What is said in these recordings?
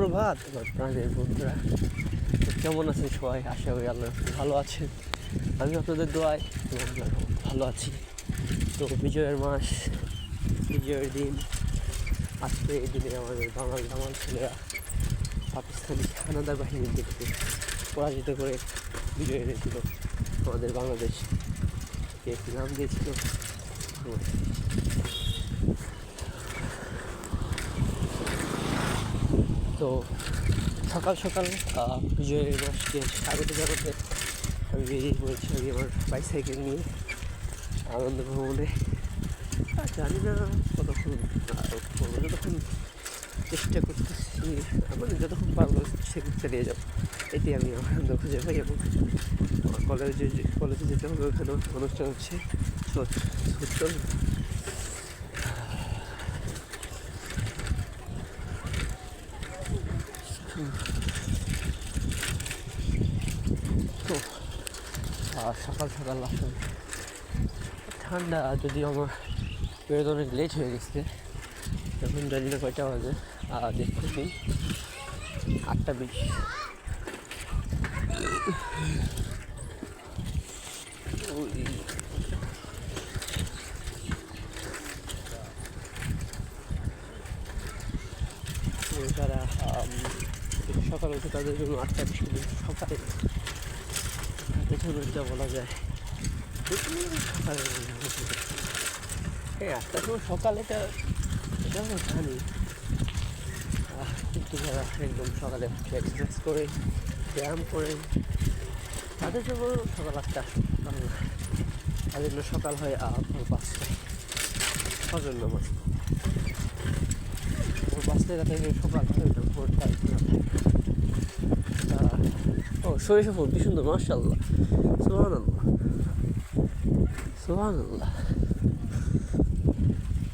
সুপ্রভাত। প্রাণের বন্ধুরা কেমন আছেন সবাই? আশা করি আল্লাহ ভালো আছেন। আমি আপনাদের দোয়ায় ভালো আছি। তো বিজয়ের মাস, বিজয়ের দিন। আজকে এই দিনে আমাদের বাঙাল বাঙাল ছেলেরা পাকিস্তানি হানাদার বাহিনীর দিকে পরাজিত করে বিজয় এনেছিল। আমাদের বাংলাদেশ একটি নাম দিয়েছিল। তো সকাল সকাল আহ, বিজয়ের মাসকে স্বাগত জানাতে আমি বেরিয়ে পড়েছি আমি আমার বাইসাইকেল নিয়ে আনন্দ ভ্রমণে। আর জানি না কতক্ষণ যতক্ষণ চেষ্টা করতেছি মানে যতক্ষণ পারব সেদিক চালিয়ে যাব। এটি আমি আনন্দ খুঁজে পাই এবং আমার কলেজে কলেজে যেতে হবে ওখানে অনুষ্ঠান হচ্ছে। তো। আর সকাল সকাল আসলে ঠান্ডা যদি আমার বেরোতে অনেক লেট হয়ে গেছে এখন জানি না কয়টা বাজে? আর দেখতে দিন আটটা বিশ। ওই। তো যারা আম, সকালে উঠে তাদের জন্য আটটা বিশ সকালে। যা বলা যায়। সকালে সকালেটা এটা আমরা জানি। কিন্তু যারা একদম সকালে এক্সারসাইজ করে ব্যায়াম করে তাদের জন্য সকাল আটটা। তাদের জন্য সকাল হয় আহ, ভোর পাঁচটায় ফজর নামাজ। ভোর পাঁচটায় সকাল হয় ওটা ভোর ও সরিষা ফুল কি সুন্দর মার্শাল্লাহ সোহান আল্লাহ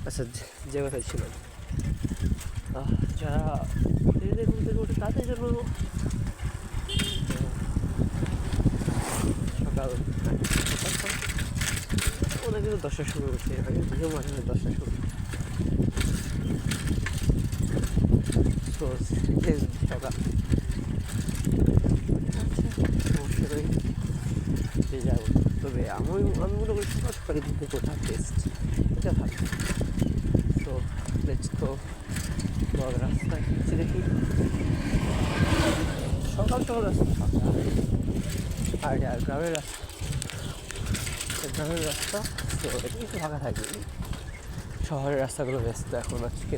আচ্ছা যে- কথা ছিল। আহ, যারা নিজেদের ঘুম থেকে ওঠে তাদের জন্য সকাল ওরা কিন্তু দশটার সময় উঠে হয় নিজেও মাঝে দশটার সময়। সকাল সমস্যা নেই যে যাব তবে আমি আমি মনে করি ঘুম থেকে ওঠা এটা ভালো। তো লেটস তো রাস্তা কিছু দেখি সকাল সকাল রাস্তা ফাঁকা। আর এটা গ্রামের রাস্তা। গ্রামের রাস্তা, তো এটা কিন্তু ফাঁকা থাকে। শহরের রাস্তাগুলো ব্যস্ত এখন আজকে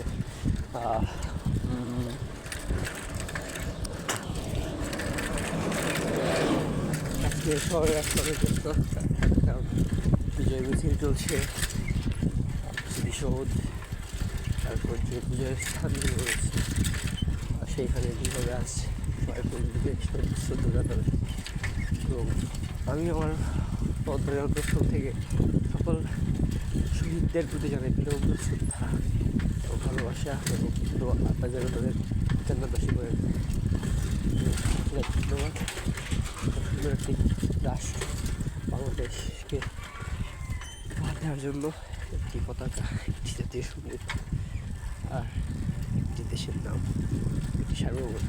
আজকে শহরের রাস্তাগুলো ব্যস্ত মিছিল চলছে স্মৃতিসৌধ তারপর যে বিজয়ের স্থানগুলো রয়েছে সেইখানে যেভাবে আসছে তো আমি আমার অন্তরের অন্তঃস্থল থেকে সকল শহীদদের প্রতি জানাই বিনম্র শ্রদ্ধা ও ভালোবাসা এবং আল্লাহ যেন তাদের জান্নাতবাসী করে ধন্যবাদ। সুন্দর একটি রাষ্ট্র বাংলাদেশকে দেওয়ার জন্য একটি পতাকা একটি জাতীয় সংগীত আর একটি দেশের নাম একটি সার্বভৌম